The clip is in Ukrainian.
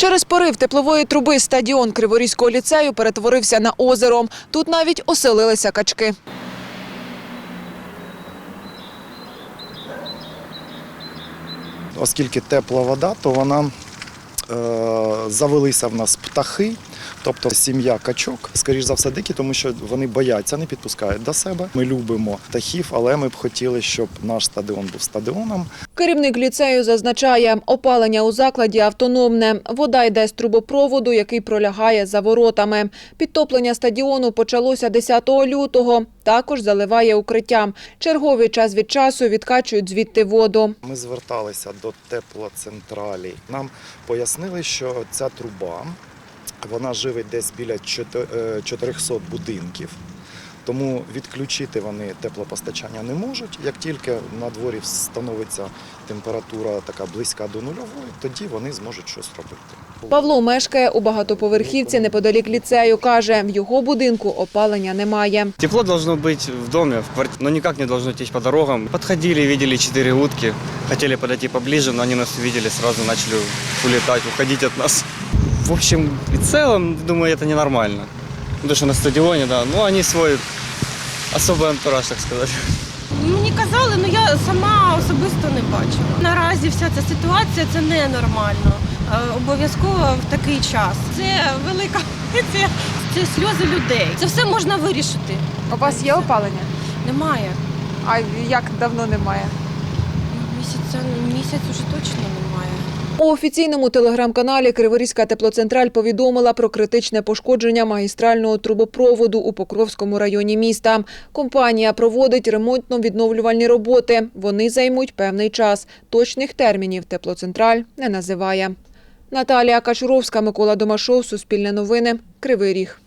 Через порив теплової труби стадіон Криворізького ліцею перетворився на озеро. Тут навіть оселилися качки. Оскільки тепла вода, то вона е, завелися в нас птахи, тобто сім'я качок, скоріш за все, дикі, тому що вони бояться, не підпускають до себе. Ми любимо птахів, але ми б хотіли, щоб наш стадіон був стадіоном. Керівник ліцею зазначає, опалення у закладі автономне. Вода йде з трубопроводу, який пролягає за воротами. Підтоплення стадіону почалося 10 лютого. Також заливає укриття. Чергові час від часу відкачують звідти воду. Ми зверталися до теплоцентралі. Нам пояснили, що ця труба вона живить десь біля чотир- е, 400 будинків. Тому відключити вони теплопостачання не можуть. Як тільки на дворі встановиться температура така близька до нульової, тоді вони зможуть щось робити. Павло мешкає у багатоповерхівці неподалік ліцею. Каже, в його будинку опалення немає. Тепло должно быть в доме, в квартире, но никак не должно течь по дорогам. Подходили, видели четыре утки, хотели подойти поближе, но они нас увидели, сразу начали улетать, уходить от нас. В общем и целом, думаю, это ненормально. Потому что на стадионе, да, ну они свой особый антураж, так сказать. Мені казали, але я сама особисто не бачила. Наразі вся ця ситуація це ненормально. Е, Обов'язково в такий час. Це велика це, це сльози людей. Це все можна вирішити. У вас є опалення? Немає. А як давно немає? Місяця місяць уже точно немає. У офіційному телеграм-каналі Криворізька теплоцентраль повідомила про критичне пошкодження магістрального трубопроводу у Покровському районі міста. Компанія проводить ремонтно-відновлювальні роботи. Вони займуть певний час. Точних термінів теплоцентраль не називає. Наталія Качуровська, Микола Домашов, Суспільне новини, Кривий Ріг.